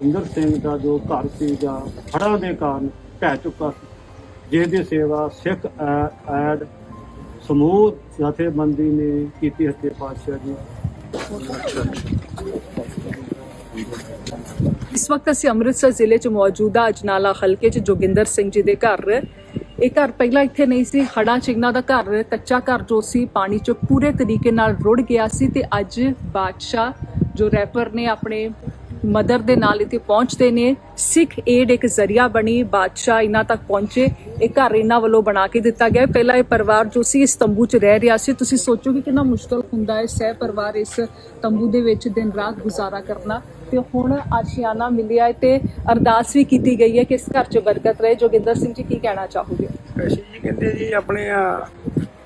ਇੰਦਰ ਸਿੰਘ ਦਾ ਜੋ ਘਰ ਸੀਗਾ ਹੜ੍ਹਾਂ ਦੇ ਕਾਰਨ ਢਹਿ ਚੁੱਕਾ ਸੀ, ਜਿਹਦੀ ਸੇਵਾ ਸਿੱਖ ਐਡ, ਸਮੂਹ ਜਥੇਬੰਦੀ ਨੇ ਕੀਤੀ ਹੱਤੇ ਪਾਤਸ਼ਾਹ ਜੀ ਇਸ ਵਕਤ ਅਸੀਂ ਅੰਮ੍ਰਿਤਸਰ ਜ਼ਿਲ੍ਹੇ 'ਚ ਮੌਜੂਦਾ ਅਜਨਾਲਾ ਹਲਕੇ 'ਚ ਜੋਗਿੰਦਰ ਸਿੰਘ ਜੀ ਦੇ ਘਰ। ਇਹ ਘਰ ਪਹਿਲਾਂ ਇੱਥੇ ਨਹੀਂ ਸੀ ਹੜਾ ਚਿੰਗਨਾ ਦਾ ਘਰ, ਕੱਚਾ ਘਰ ਜੋ ਸੀ, ਪਾਣੀ 'ਚ ਪੂਰੇ ਤਰੀਕੇ ਨਾਲ ਰੁੜ ਗਿਆ ਸੀ ਤੇ ਅੱਜ ਬਾਦਸ਼ਾਹ, ਜੋ ਰੈਪਰ ਨੇ ਆਪਣੇ ਮਦਰ ਦੇ ਨਾਲ ਇੱਥੇ ਪਹੁੰਚਦੇ ਨੇ। ਸਿੱਖ ਏਡ ਇੱਕ ਜ਼ਰੀਆ ਬਣੀ ਬਾਦਸ਼ਾਹ ਇਹਨਾਂ ਤੱਕ ਪਹੁੰਚੇ। ਇਹ ਘਰ ਇਹਨਾਂ ਵੱਲੋਂ ਬਣਾ ਕੇ ਦਿੱਤਾ ਗਿਆ। ਪਹਿਲਾਂ ਇਹ ਪਰਿਵਾਰ ਜੋ ਸੀ ਇਸ ਤੰਬੂ 'ਚ ਰਹਿ ਰਿਹਾ ਸੀ। ਤੁਸੀਂ ਸੋਚੋ ਕਿ ਕਿੰਨਾ ਮੁਸ਼ਕਲ ਹੁੰਦਾ ਹੈ ਸਹਿ ਪਰਿਵਾਰ ਇਸ ਤੰਬੂ ਦੇ ਵਿੱਚ ਦਿਨ ਰਾਤ ਗੁਜ਼ਾਰਾ ਕਰਨਾ। ਤੇ ਹੁਣ ਆਸ਼ਿਆਨਾ ਮਿਲਿਆ ਤੇ ਅਰਦਾਸ ਵੀ ਕੀਤੀ ਗਈ ਹੈ ਕਿ ਇਸ ਘਰ 'ਚ ਬਰਕਤ ਰਹੇ। ਜੋਗਿੰਦਰ ਸਿੰਘ ਜੀ ਕੀ ਕਹਿਣਾ ਚਾਹੋਗੇ? ਅਸੀਂ ਜੀ ਕਹਿੰਦੇ ਜੀ ਆਪਣੇ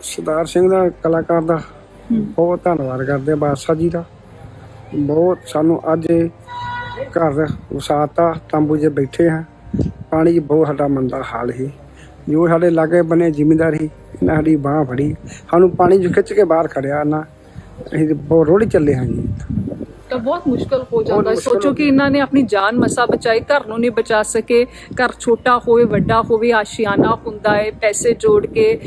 ਸਰਦਾਰ ਸਿੰਘ ਦਾ ਕਲਾਕਾਰ ਦਾ ਬਹੁਤ ਧੰਨਵਾਦ ਕਰਦੇ ਆ ਬਾਦਸ਼ਾਹ ਜੀ ਦਾ। ਬਹੁਤ ਸਾਨੂੰ ਅੱਜ ਘਰ ਵਸਾਤਾ ਤੰਬੂ 'ਚ ਬੈਠੇ ਹਾਂ। ਪਾਣੀ ਬਹੁਤ ਸਾਡਾ ਮੰਦਾ ਹਾਲ ਸੀ। ਜੋ ਸਾਡੇ ਲਾਗੇ ਬਨੇ ਜ਼ਿਮੀਂਦਾਰ ਇਹਨਾਂ ਸਾਡੀ ਬਾਹ ਫੜੀ। ਸਾਨੂੰ ਪਾਣੀ 'ਚ ਖਿੱਚ ਕੇ ਬਾਹਰ ਖੜਿਆ ਨਾ। ਅਸੀਂ ਬਹੁਤ ਰੋੜੀ ਚੱਲੇ ਹਾਂ ਜੀ। ਤਾਂ ਬਹੁਤ ਮੁਸ਼ਕਲ ਹੋ ਜਾਂਦਾ। ਹੈ ਸੋਚੋ ਹੋ ਕਿ ਇਹਨਾਂ ਨੇ ਆਪਣੀ ਜਾਨ ਮਸਾ ਬਚਾਈ ਘਰ ਨੂੰ ਨਹੀਂ ਬਚਾ ਸਕੇ। ਘਰ ਛੋਟਾ ਹੋਵੇ ਵੱਡਾ ਹੋਵੇ ਆਸ਼ਿਆਨਾ ਹੁੰਦਾ ਹੈ ਪੈਸੇ ਜੋੜ ਕੇ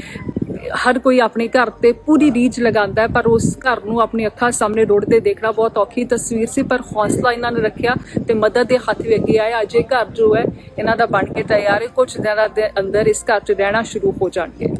ਹਰ ਕੋਈ ਆਪਣੇ ਘਰ ਤੇ ਪੂਰੀ ਰੀਝ ਲਗਾਉਂਦਾ ਹੈ, ਪਰ ਉਸ ਘਰ ਨੂੰ ਆਪਣੀ ਅੱਖਾਂ ਸਾਹਮਣੇ ਰੋੜਦੇ ਦੇਖਣਾ ਬਹੁਤ ਔਖੀ ਤਸਵੀਰ ਸੀ, ਪਰ ਹੌਸਲਾ ਇਹਨਾਂ ਨੇ ਰੱਖਿਆ ਤੇ ਮਦਦ ਦੇ ਹੱਥ ਵੀ ਅੱਗੇ ਆਇਆ। ਅਜੇ ਘਰ ਜੋ ਹੈ, ਇਹਨਾਂ ਦਾ ਬਣ ਕੇ ਤਿਆਰ ਹੈ। ਕੁਝ ਦਿਨਾਂ ਦੇ ਅੰਦਰ ਇਸ ਘਰ 'ਚ ਰਹਿਣਾ ਸ਼ੁਰੂ ਹੋ ਜਾਣਗੇ।